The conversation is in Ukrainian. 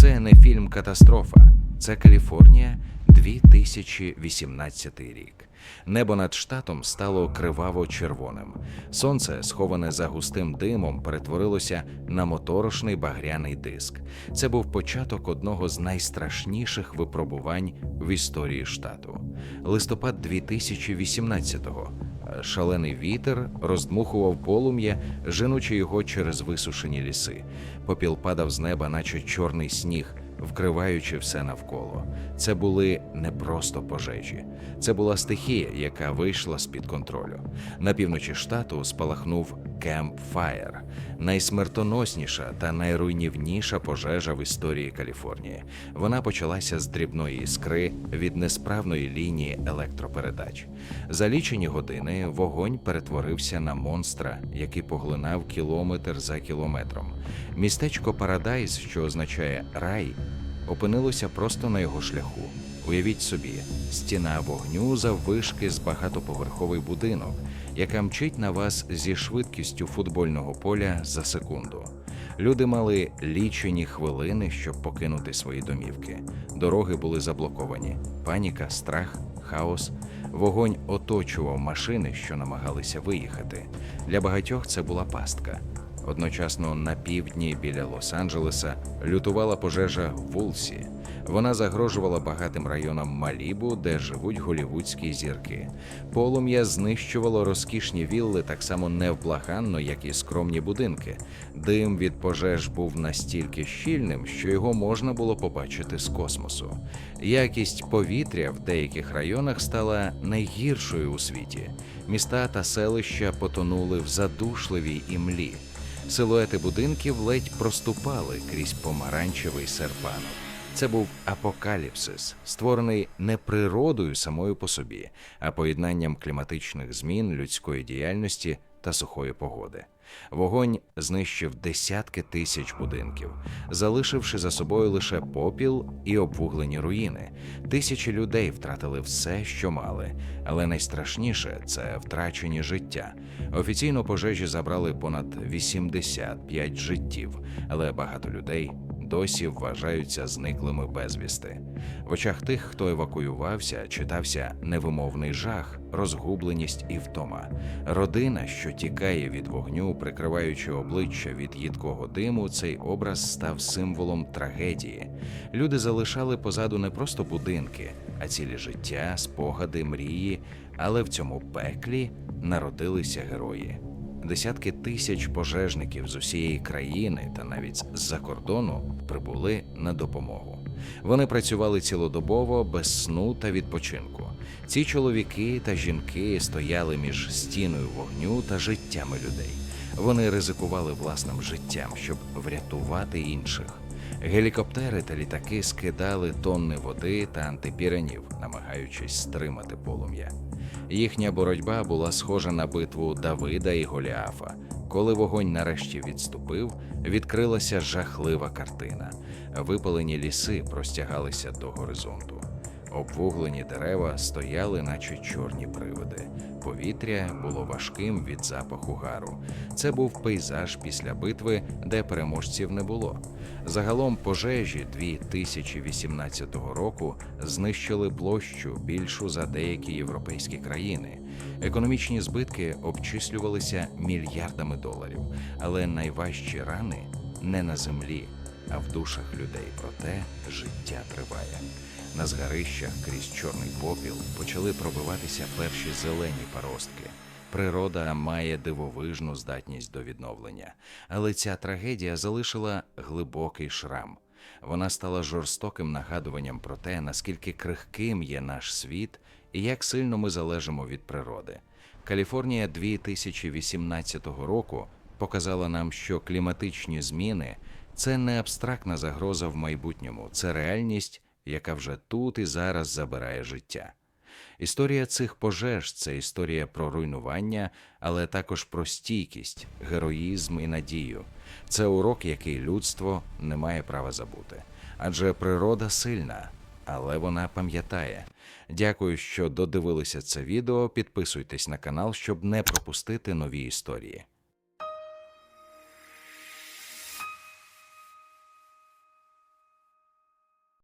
Це не фільм Катастрофа, це Каліфорнія, 2018 рік. Небо над штатом стало криваво-червоним. Сонце, сховане за густим димом, перетворилося на моторошний багряний диск. Це був початок одного з найстрашніших випробувань в історії штату. Листопад 2018-го. Шалений вітер роздмухував полум'я, женучи його через висушені ліси. Попіл падав з неба, наче чорний сніг, вкриваючи все навколо. Це були не просто пожежі, це була стихія, яка вийшла з-під контролю. На півночі штату спалахнув Кемп Фаєр, найсмертоносніша та найруйнівніша пожежа в історії Каліфорнії. Вона почалася з дрібної іскри від несправної лінії електропередач. За лічені години вогонь перетворився на монстра, який поглинав кілометр за кілометром. Містечко Парадайз, що означає рай, опинилося просто на його шляху. Уявіть собі, стіна вогню заввишки з багатоповерховий будинок, яка мчить на вас зі швидкістю футбольного поля за секунду. Люди мали лічені хвилини, щоб покинути свої домівки. Дороги були заблоковані. Паніка, страх, хаос. Вогонь оточував машини, що намагалися виїхати. Для багатьох це була пастка. Одночасно на півдні біля Лос-Анджелеса лютувала пожежа Вулсі. Вона загрожувала багатим районам Малібу, де живуть голівудські зірки. Полум'я знищувало розкішні вілли так само невблаганно, як і скромні будинки. Дим від пожеж був настільки щільним, що його можна було побачити з космосу. Якість повітря в деяких районах стала найгіршою у світі. Міста та селища потонули в задушливій імлі. Силуети будинків ледь проступали крізь помаранчевий серпанок. Це був апокаліпсис, створений не природою самою по собі, а поєднанням кліматичних змін, людської діяльності та сухої погоди. Вогонь знищив десятки тисяч будинків, залишивши за собою лише попіл і обвуглені руїни. Тисячі людей втратили все, що мали, але найстрашніше це втрачені життя. Офіційно пожежі забрали понад 85 життів, але багато людей досі вважаються зниклими безвісти. В очах тих, хто евакуювався, читався невимовний жах, розгубленість і втома. Родина, що тікає від вогню, прикриваючи обличчя від їдкого диму, цей образ став символом трагедії. Люди залишали позаду не просто будинки, а цілі життя, спогади, мрії. Але в цьому пеклі народилися герої. Десятки тисяч пожежників з усієї країни та навіть з-за кордону прибули на допомогу. Вони працювали цілодобово без сну та відпочинку. Ці чоловіки та жінки стояли між стіною вогню та життями людей. Вони ризикували власним життям, щоб врятувати інших. Гелікоптери та літаки скидали тонни води та антипіренів, намагаючись стримати полум'я. Їхня боротьба була схожа на битву Давида і Голіафа. Коли вогонь нарешті відступив, відкрилася жахлива картина. Випалені ліси простягалися до горизонту. Обвуглені дерева стояли, наче чорні привиди. Повітря було важким від запаху гару. Це був пейзаж після битви, де переможців не було. Загалом пожежі 2018 року знищили площу більшу за деякі європейські країни. Економічні збитки обчислювалися мільярдами доларів, але найважчі рани не на землі, а в душах людей. Проте життя триває. На згарищах крізь чорний попіл почали пробиватися перші зелені паростки. Природа має дивовижну здатність до відновлення, але ця трагедія залишила глибокий шрам. Вона стала жорстоким нагадуванням про те, наскільки крихким є наш світ і як сильно ми залежимо від природи. Каліфорнія 2018 року показала нам, що кліматичні зміни це не абстрактна загроза в майбутньому, це реальність, яка вже тут і зараз забирає життя. Історія цих пожеж це історія про руйнування, але також про стійкість, героїзм і надію. Це урок, який людство не має права забути. Адже природа сильна, але вона пам'ятає. Дякую, що додивилися це відео. Підписуйтесь на канал, щоб не пропустити нові історії.